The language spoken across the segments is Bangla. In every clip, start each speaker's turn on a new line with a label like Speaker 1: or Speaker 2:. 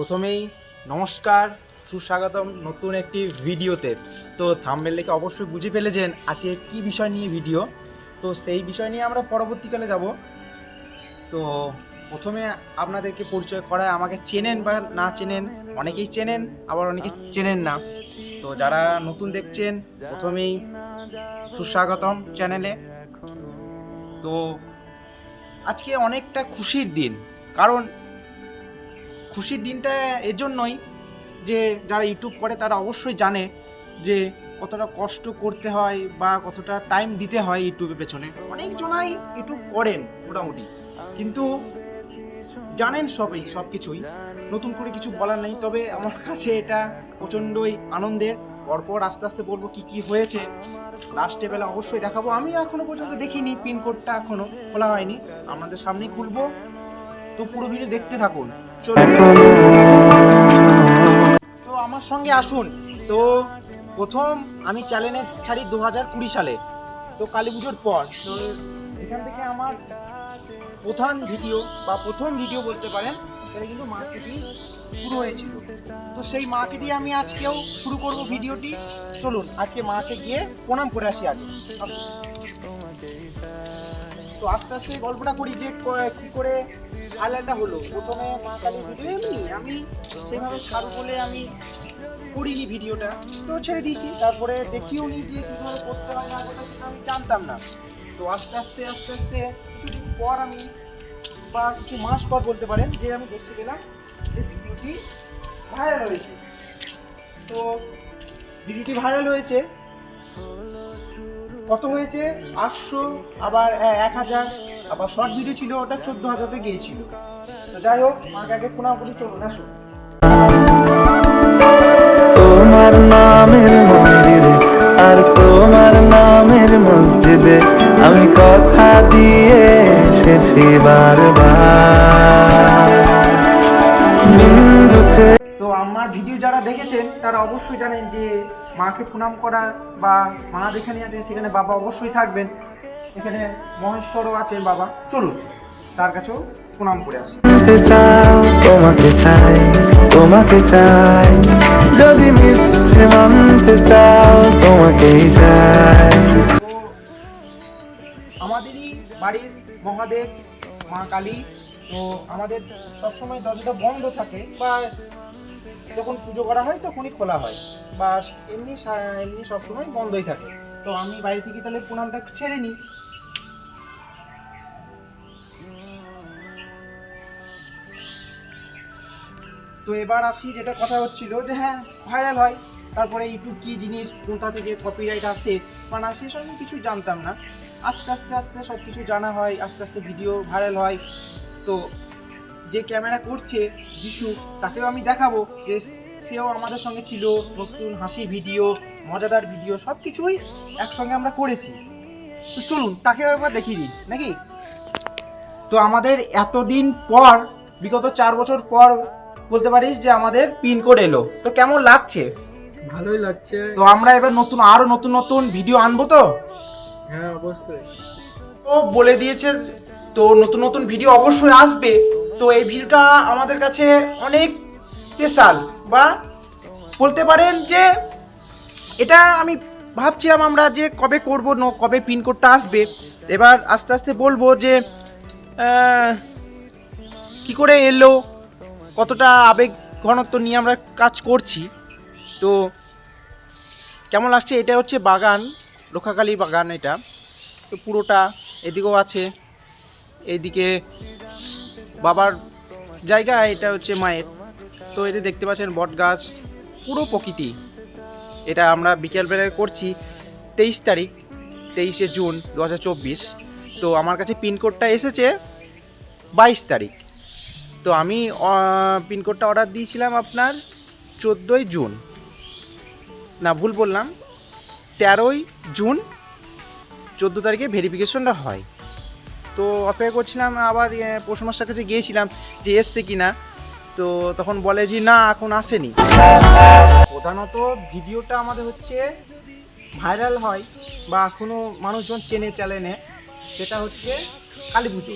Speaker 1: প্রথমেই নমস্কার, সুস্বাগতম নতুন একটি ভিডিওতে। তো থাম্বেল দেখে অবশ্যই বুঝে ফেলেছেন আজকে কি বিষয় নিয়ে ভিডিও তো সেই বিষয় নিয়ে আমরা পরবর্তীকালে যাব। তো প্রথমে আপনাদেরকে পরিচয় করায় আমাকে চেনেন বা না চেনেন, অনেকেই চেনেন, আবার অনেকে চেনেন না। তো যারা নতুন দেখছেন, প্রথমেই সুস্বাগতম চ্যানেলে তো আজকে অনেকটা খুশির দিন, কারণ খুশির দিনটা এজন্যই যে যারা ইউটিউব করে তারা অবশ্যই জানে যে কতটা কষ্ট করতে হয় বা কতটা টাইম দিতে হয় ইউটিউবের পেছনে। অনেকজনাই ইউটিউব করেন মোটামুটি। কিন্তু জানেন সবই সব কিছুই নতুন করে কিছু বলার নেই, তবে আমার কাছে এটা প্রচণ্ডই আনন্দের। পরপর আস্তে আস্তে বলব কি কি হয়েছে। লাস্টে বেলা অবশ্যই দেখাবো। আমি এখনও পর্যন্ত দেখিনি পিনকোডটা এখনও খোলা হয়নি। আপনাদের সামনেই খুলবো। তো পুরো ভিডিও দেখতে থাকুন। তো আমার সঙ্গে আসুন। তো প্রথম আমি চ্যানেলে ছাড়ি দু হাজার কুড়ি সালে। তো কালী পুজোর পর, তো এখান থেকে আমার প্রধান ভিডিও বা প্রথম ভিডিও বলতে পারেন, সেটা কিন্তু মাকে শুরু হয়েছিল। তো সেই মাকে দিয়ে আমি আজকেও শুরু করব ভিডিওটি। চলুন, আজকে মাকে গিয়ে প্রণাম করে আসি আগে। তো আস্তে আস্তে গল্পটা করি যে ক- করে হাইলাইটটা হলো। প্রথমে মা কালী ভিডিও এমনি আমি সেভাবে ছাড় বলে আমি করিনি ভিডিওটা। তো ছেড়ে দিয়েছি। তারপরে দেখিও নি যে কীভাবে করতে হয় না আমি জানতাম না। তো আস্তে আস্তে আস্তে আস্তে কিছুদিন পর আমি বা কিছু মাস পর বলতে পারেন যে আমি দেখতে পেলাম যে ভিডিওটি ভাইরাল হয়েছে। তো ভিডিওটি ভাইরাল হয়েছে। কত হয়েছে? আটশো আবার এ- এক হাজার। আবার শর্ট ভিডিও ছিল ওটা চোদ্দ হাজারতে গিয়েছিল। তো যাই হোক মাকে আগে পুনঃ করি চলুন আসুন
Speaker 2: তোমার নামের মন্দিরে আর তোমার নামের মসজিদে আমি কথা দিয়ে এসেছি বারবার।
Speaker 1: তো আমার ভিডিও যারা দেখেছেন তারা অবশ্যই জানেন যে মাকে প্রণাম করা বা মা যেখানে আছে সেখানে বাবা অবশ্যই থাকবেন। এখানে মহেশ্বরও আছেন বাবা। চলুন তার কাছেও প্রণাম করে আসি।
Speaker 2: চাও তোমাকে চাই তোমাকে চাই। যদি মিথ্যে মানতে চাও তোমাকেই চাই।
Speaker 1: আমাদেরই বাড়ির মহাদেব মা কালী তো আমাদের সবসময় দরজাটা বন্ধ থাকে বা যখন পুজো করা হয় তখনই খোলা হয়। বা এমনি এমনি সবসময় বন্ধই থাকে। তো আমি বাড়ি থেকে তাহলে প্রণামটা ছেড়ে নিই। তো এবার আসি যেটা কথা হচ্ছিল যে হ্যাঁ ভাইরাল হয়। তারপরে ইউটিউব কী জিনিস, কোথা থেকে কপিরাইট আসে মানে সেসব আমি কিছু জানতাম না। আস্তে আস্তে আস্তে সব কিছু জানা হয়, আস্তে আস্তে ভিডিও ভাইরাল হয়। তো যে ক্যামেরা করছে যিশু, তাকেও আমি দেখাবো। যে সেও আমাদের সঙ্গে ছিল নতুন হাসি ভিডিও মজাদার ভিডিও সব কিছুই একসঙ্গে আমরা করেছি। তো চলুন তাকেও একবার দেখিয়ে দিই নাকি? তো আমাদের এতদিন পর বিগত চার বছর পর বলতে পারিস যে আমাদের পিনকোড এলো। তো কেমন লাগছে?
Speaker 3: ভালোই লাগছে।
Speaker 1: তো আমরা এবার নতুন আরও নতুন নতুন ভিডিও আনব তো?
Speaker 3: হ্যাঁ অবশ্যই।
Speaker 1: তো বলে দিয়েছে তো নতুন নতুন ভিডিও অবশ্যই আসবে। তো এই ভিডিওটা আমাদের কাছে অনেক স্পেশাল বা বলতে পারেন যে এটা আমি ভাবছিলাম আমরা যে কবে করব, ন, কবে পিনকোডটা আসবে। এবার আস্তে আস্তে বলব যে কি করে এলো, কতটা আবেগ ঘনত্ব নিয়ে আমরা কাজ করছি। তো কেমন লাগছে? এটা হচ্ছে বাগান রক্ষাকালী বাগান এটা। তো পুরোটা এদিকেও আছে, এইদিকে বাবার জায়গা, এটা হচ্ছে মায়ের। তো এতে দেখতে পাচ্ছেন বট গাছ, পুরো প্রকৃতি। এটা আমরা বিকেলবেলায় করছি তেইশ তারিখ, তেইশে জুন দু হাজার চব্বিশ। তো আমার কাছে পিনকোডটা এসেছে বাইশ তারিখ। তো আমি পিনকোডটা অর্ডার দিয়েছিলাম আপনার চোদ্দোই জুন। না, ভুল বললাম। তেরোই জুন চোদ্দ তারিখে ভেরিফিকেশনটা হয়। তো অপেক্ষা করছিলাম, আবার পশুমাস্টার কাছে গিয়েছিলাম যে এসছে কি না তো তখন বলে যে, না, এখন আসেনি। প্রধানত ভিডিওটা আমাদের হচ্ছে ভাইরাল হয় বা এখনও মানুষজন চেনে চ্যানেলে। সেটা হচ্ছে কালী পুজো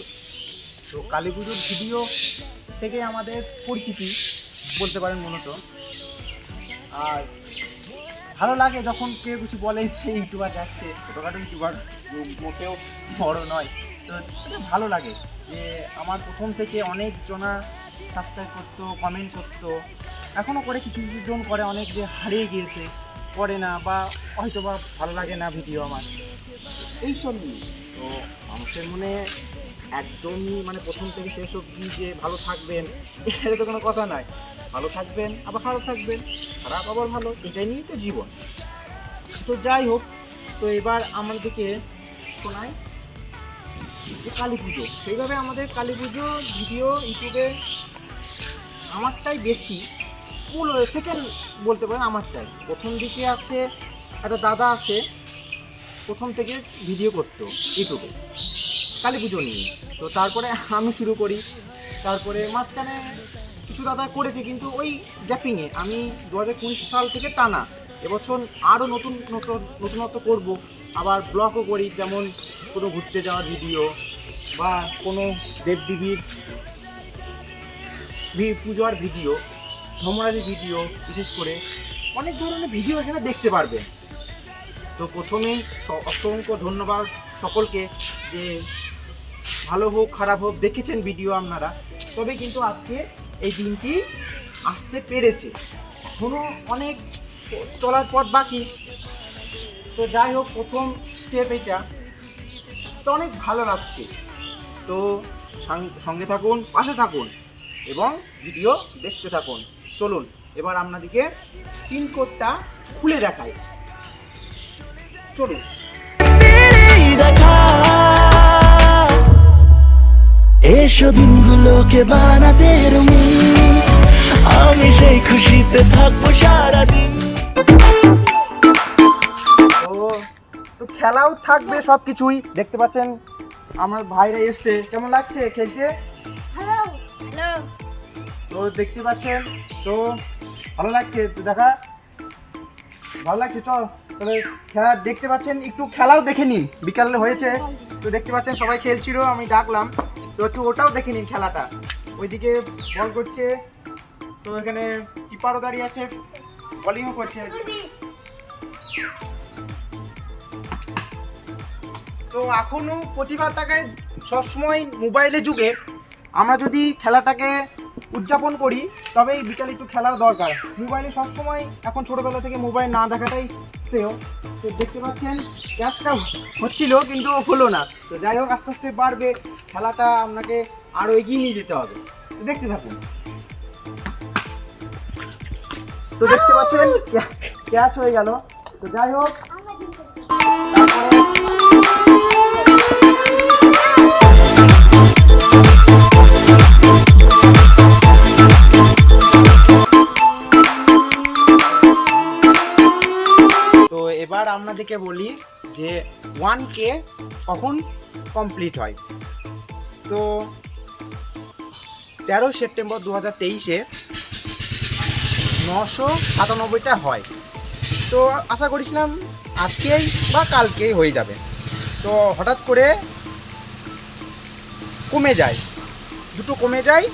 Speaker 1: তো কালী পুজোর ভিডিও থেকে আমাদের পরিচিতি বলতে পারেন মূলত। আর ভালো লাগে যখন কেউ কিছু বলে যে, ইউটিউবার যাচ্ছে। ছোটোখাটো ইউটিউবার মোটেও বড় নয়। তো ভালো লাগে যে, আমার প্রথম থেকে অনেক জনা সাবস্ক্রাইব করতো কমেন্ট করতো। এখনও করে কিছু কিছু জন করে অনেক যে হারিয়ে গিয়েছে, করে না বা হয়তো বা ভালো লাগে না ভিডিও আমার। এই নিয়ে। তো মানুষের মনে একদমই মানে প্রথম থেকে শেষ অবধি যে ভালো থাকবেন এটা তো কোনো কথা নয় ভালো থাকবেন, আবার খারাপ থাকবেন, খারাপ আবার ভালো, এটাই নিয়েই তো জীবন। তো যাই হোক, তো এবার আমাদেরকে শোনায় যে কালী পুজো, সেইভাবে আমাদের কালী পুজো ভিডিও, ইউটিউবে আমারটাই বেশি। ফুল সেকেন্ড বলতে পারেন আমারটাই। প্রথম দিকে আছে, একটা দাদা আছে, প্রথম থেকে ভিডিও করতো ইউটিউবে, কালী পুজো নিয়ে। তো তারপরে আমি শুরু করি, তারপরে মাঝখানে কিছু দাদা করেছে, কিন্তু ওই গ্যাপিংয়ে আমি দু হাজার কুড়ি সাল থেকে টানা এবছর আরও নতুন নতুন, নতুনত্ব করব। আবার ব্লগও করি, যেমন কোনো ঘুরতে যাওয়ার ভিডিও বা কোনো দেবদেবীর পূজার ভিডিও ভ্রমণাদি ভিডিও বিশেষ করে অনেক ধরনের ভিডিও এখানে দেখতে পারবেন তো প্রথমেই অসংখ্য ধন্যবাদ সকলকে যে ভালো হোক, খারাপ হোক, দেখেছেন ভিডিও আপনারা। তবে কিন্তু আজকে এই দিনটি আসতে পেরেছে। এখনও অনেক চলার পথ বাকি। তো যাই হোক, প্রথম স্টেপ এটা তো অনেক ভালো লাগছে। তো সঙ্গে থাকুন, পাশে থাকুন এবং ভিডিও দেখতে থাকুন। চলুন, এবার আপনাদেরকে পিনকোডটা খুলে দেখাই। চলুন।
Speaker 2: এসো দিনগুলোকে বানাতে আমি সেই খুশিতে থাকব সারাদিন।
Speaker 1: খেলাও থাকবে সব কিছুই দেখতে পাচ্ছেন আমার ভাইরা এসছে। কেমন লাগছে খেলতে? তো দেখতে পাচ্ছেন তো ভালো লাগছে তো দেখা। ভালো লাগছে চল তাহলে খেলা দেখতে পাচ্ছেন একটু খেলাও দেখে নিন। বিকালে হয়েছে তো দেখতে পাচ্ছেন সবাই খেলছিল আমি ডাকলাম। তো একটু ওটাও দেখে নিন খেলাটা। ওইদিকে বল করছে তো এখানে কিপারও দাঁড়িয়ে আছে বলিংও করছে। তো এখনও প্রতিভাটাকে সবসময় মোবাইলের যুগে আমরা যদি খেলাটাকে উদযাপন করি তবে এই বিকালে একটু খেলার দরকার। মোবাইলে সবসময় এখন ছোটোবেলা থেকে মোবাইল না দেখাটাই শ্রেয়। তো দেখতে পাচ্ছেন, ক্যাচটা হচ্ছিল কিন্তু হলো না। তো যাই হোক, আস্তে আস্তে বাড়বে, খেলাটা আপনাকে আরও এগিয়ে নিয়ে যেতে হবে। দেখতে থাকুন। তো দেখতে পাচ্ছেন ক্যাচ হয়ে গেল। তো যাই হোক আপনাদেরকে বলি যে ওয়ান কে কখন কমপ্লিট হয়। তো তেরো সেপ্টেম্বর দু হাজার তেইশে নশো সাতানব্বইটা হয়। তো আশা করেছিলাম আজকেই বা কালকেই হয়ে যাবে। তো হঠাৎ করে কমে যায়। দুটো কমে যায়,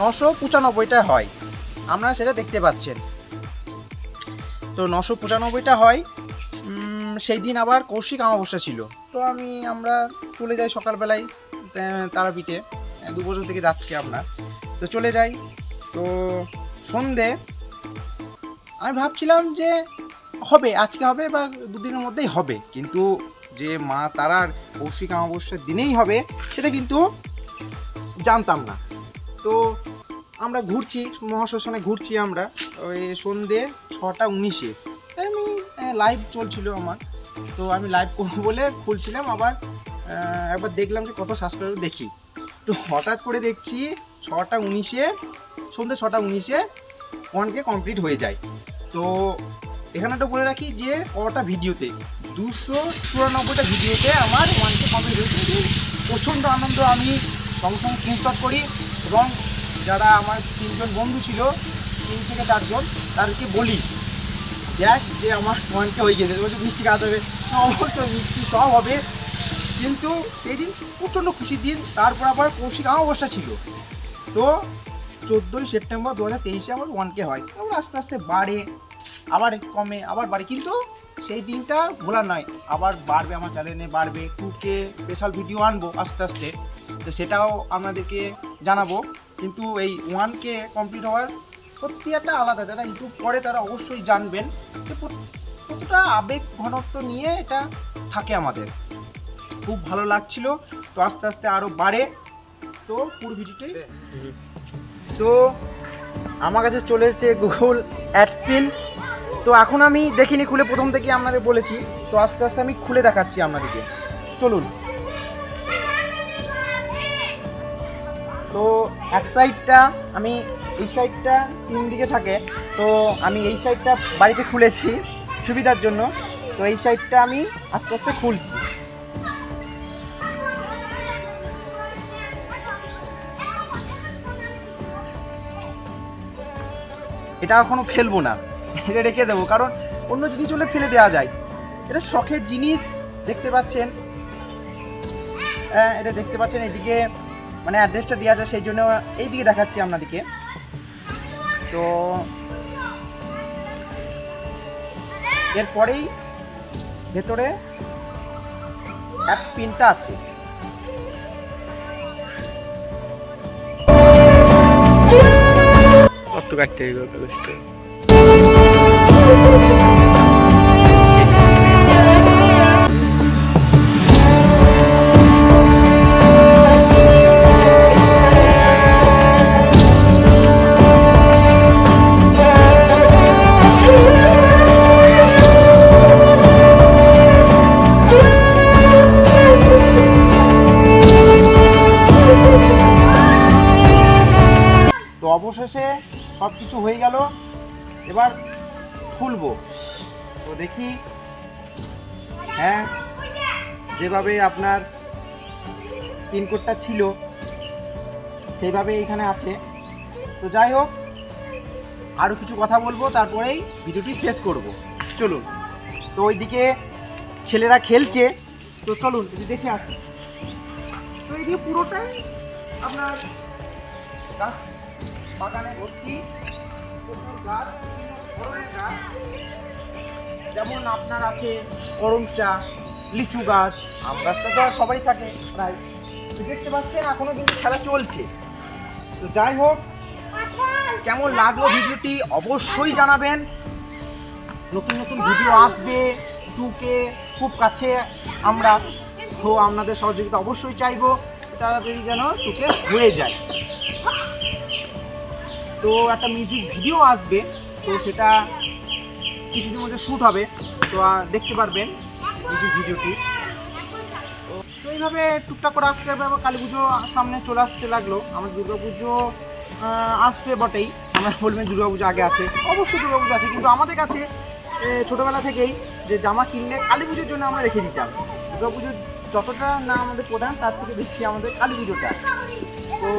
Speaker 1: নশো পঁচানব্বইটা হয়। আপনারা সেটা দেখতে পাচ্ছেন। তো নশো পঁচানব্বইটা হয় সেই দিন আবার কৌশিক অমাবস্যা ছিল। তো আমি, আমরা চলে যাই সকালবেলায় তারাপীঠে। দু বছর থেকে যাচ্ছি আমরা। তো চলে যাই। তো সন্ধে, আমি ভাবছিলাম যে হবে, আজকে হবে বা দুদিনের মধ্যেই হবে। কিন্তু যে মা তারার কৌশিক অমাবস্যার দিনেই হবে, সেটা কিন্তু জানতাম না। তো আমরা ঘুরছি, মহাশ্মশানে ঘুরছি আমরা, ওই সন্ধে ছটা উনিশে। লাইভ চলছিল আমার। তো আমি লাইভ করব বলে খুলছিলাম, আবার একবার দেখলাম যে কত সাবস্ক্রাইবার দেখি। তো হঠাৎ করে দেখছি ছটা উনিশে সন্ধে ছটা উনিশে ওয়ানকে কমপ্লিট হয়ে যায়। তো এখানে একটা বলে রাখি যে, কটা ভিডিওতে? দুশো চুরানব্বইটা ভিডিওতে আমার ওয়ানকে কমপ্লিট হয়েছে প্রচণ্ড আনন্দ আমি সঙ্গে সঙ্গে স্ক্রিনশট করি এবং যারা আমার তিনজন বন্ধু ছিল, তিন থেকে চারজন, তাদেরকে বলি। দেখ যে আমার ওয়ানকে হয়ে গেছে। বলছে মিষ্টি খাওয়াতে হবে হ্যাঁ, অবশ্যই মিষ্টি সব হবে। কিন্তু সেই দিন প্রচণ্ড খুশির দিন তারপর আবার কৌশিক অমাবস্যা ছিল। তো চোদ্দোই সেপ্টেম্বর দু হাজার তেইশে আমার ওয়ান কে হয়। তারপর আস্তে আস্তে বাড়ে আবার কমে আবার বাড়ে। কিন্তু সেই দিনটা ভোলার নয় আবার বাড়বে আমার চ্যানেলে বাড়বে। টু কে স্পেশাল ভিডিও আনব আস্তে আস্তে। তো সেটাও আপনাদেরকে জানাব। কিন্তু এই ওয়ান কে কমপ্লিট হওয়ার সত্যি একটা আলাদা, যারা ইউটিউব করে তারা অবশ্যই জানবেন যে কত- কতটা আবেগ ঘনত্ব নিয়ে এটা থাকে আমাদের। খুব ভালো লাগছিল, তো আস্তে আস্তে আরও বাড়ে। তো পুরো ভিডিওটাই তো আমার কাছে চলে এসেছে গুগল অ্যাডসপিন তো এখন আমি দেখিনি, খুলে প্রথম থেকে আপনাদের বলেছি। তো আস্তে আস্তে আমি খুলে দেখাচ্ছি আপনাদেরকে। চলুন। তো এক সাইডটা আমি এই সাইডটা তিন দিকে থাকে। তো আমি এই সাইডটা বাড়িতে খুলেছি সুবিধার জন্য। তো এই সাইডটা আমি আস্তে আস্তে খুলছি। এটা এখনও ফেলব না। এটা রেখে দেবো কারণ অন্য জিনিস হলে ফেলে দেওয়া যায়। এটা শখের জিনিস দেখতে পাচ্ছেন। হ্যাঁ, এটা দেখতে পাচ্ছেন এদিকে মানে অ্যাড্রেসটা দেওয়া যায় সেই জন্য এইদিকে দেখাচ্ছি আপনাদেরকে। তো এরপরেই ভেতরে অ্যাপ পিনটা আছে।
Speaker 3: কত কাটতে
Speaker 1: অবশেষে সব কিছু হয়ে গেল। এবার খুলবো। তো দেখি হ্যাঁ যেভাবে আপনার পিনকোডটা ছিল, সেইভাবে এখানে আছে। তো যাই হোক আরও কিছু কথা বলব, তারপরেই ভিডিওটি শেষ করব। চলুন। তো ওইদিকে ছেলেরা খেলছে। তো চলুন দেখে আসি। তো এইদিকে পুরোটাই আপনার বাগানে ভর্তি। যেমন আপনার আছে করম চা, লিচু গাছ। আম গাছটা তো আর সবারই থাকে, প্রায়। দেখতে পাচ্ছেন, এখনও কিন্তু খেলা চলছে। তো যাই হোক, কেমন লাগল ভিডিওটি অবশ্যই জানাবেন। নতুন নতুন ভিডিও আসবে টুকে, খুব কাছে আমরা। তো আপনাদের সহযোগিতা অবশ্যই চাইব। তাড়াতাড়ি যেন টুকে হয়ে যায়। তো একটা মিউজিক ভিডিও আসবে, তো সেটা কিছুদিন মধ্যে শ্যুট হবে, তো দেখতে পারবেন মিউজিক ভিডিওটি তো এইভাবে টুকটাক করে আসতে হবে, আবার কালী পুজো সামনে চলে আসতে লাগল। আমার দুর্গা পুজো আসবে বটেই। আমরা বলবেন দুর্গা পুজো আগে আছে। অবশ্যই দুর্গা পুজো আছে, কিন্তু আমাদের কাছে ছোটোবেলা থেকেই যে জামা কিনলে কালী পুজোর জন্য আমরা রেখে দিতাম। দুর্গা পুজো যতটা না আমাদের প্রধান, তার থেকে বেশি আমাদের কালী পুজোটা। তো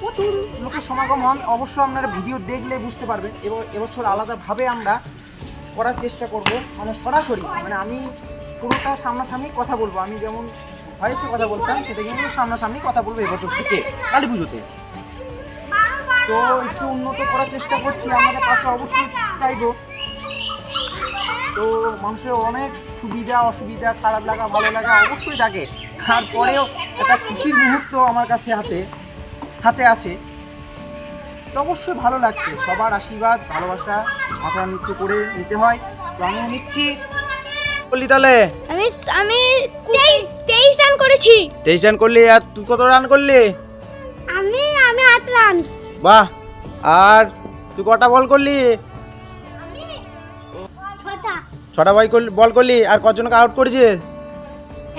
Speaker 1: প্রচুর লোকের সমাগম হন। অবশ্য আপনারা ভিডিও দেখলে বুঝতে পারবেন এবং, এবছর আলাদাভাবে আমরা করার চেষ্টা করব। মানে সরাসরি মানে আমি পুরোটা সামনাসামনি কথা বলব। আমি যেমন ভয়েসে কথা বলতাম, সেটা কিন্তু সামনাসামনি কথা বলব এবছর থেকে, কালী পুজোতে। তো একটু উন্নত করার চেষ্টা করছি, আমাদের পাশে অবশ্যই চাইব। তো মানুষের অনেক সুবিধা, অসুবিধা, খারাপ লাগা, ভালো লাগা অবশ্যই থাকে। তারপরেও একটা খুশির মুহূর্ত আমার কাছে হাতে। হাতে আছে। তো অবশ্যই ভালো লাগছে। সবার আশীর্বাদ ভালোবাসা মাথা নিচু করে নিতে হয়। তো আমিও নিচ্ছি। বললি তাহলে?
Speaker 4: আমি আমি তেইশ রান করেছি।
Speaker 1: তেইশ রান করলি আর তুই কত রান করলি?
Speaker 4: আমি আমি আট রান।
Speaker 1: বাহ! আর তুই কটা বল করলি?
Speaker 4: ছটা।
Speaker 1: ছটা বল করলি বল করলি আর কজনকে আউট করেছিস?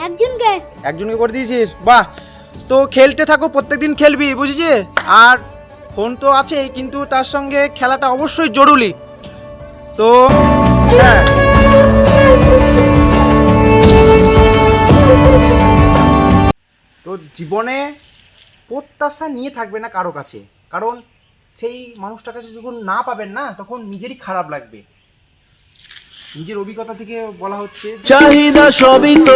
Speaker 4: একজনকে।
Speaker 1: একজনকে করে দিয়েছিস? বাহ! তো খেলতে থাকো, প্রত্যেকদিন খেলবি বুঝেছিস আর ফোন তো আছেই, কিন্তু তার সঙ্গে খেলাটা অবশ্যই জরুরি। তো হ্যাঁ। তো জীবনে প্রত্যাশা নিয়ে থাকবে না কারও কাছে। কারণ সেই মানুষটার কাছে যখন না পাবেন না, তখন নিজেরই খারাপ লাগবে। নিজের অভিজ্ঞতা থেকে বলা হচ্ছে
Speaker 2: চাহিদা সবই
Speaker 1: তো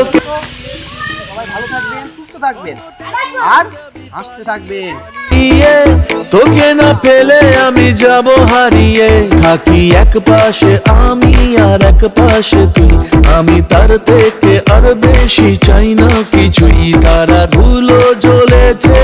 Speaker 1: সবাই ভালো থাকবেন, সুস্থ থাকবেন। আর হাসতে থাকবেন।
Speaker 5: তোকে না পেলে আমি যাব হারিয়ে। থাকি এক পাশে, আমি আর এক পাশে তুই। আমি তার থেকে আর বেশি চাই না কিছুই। তারা ধুলো জ্বলেছে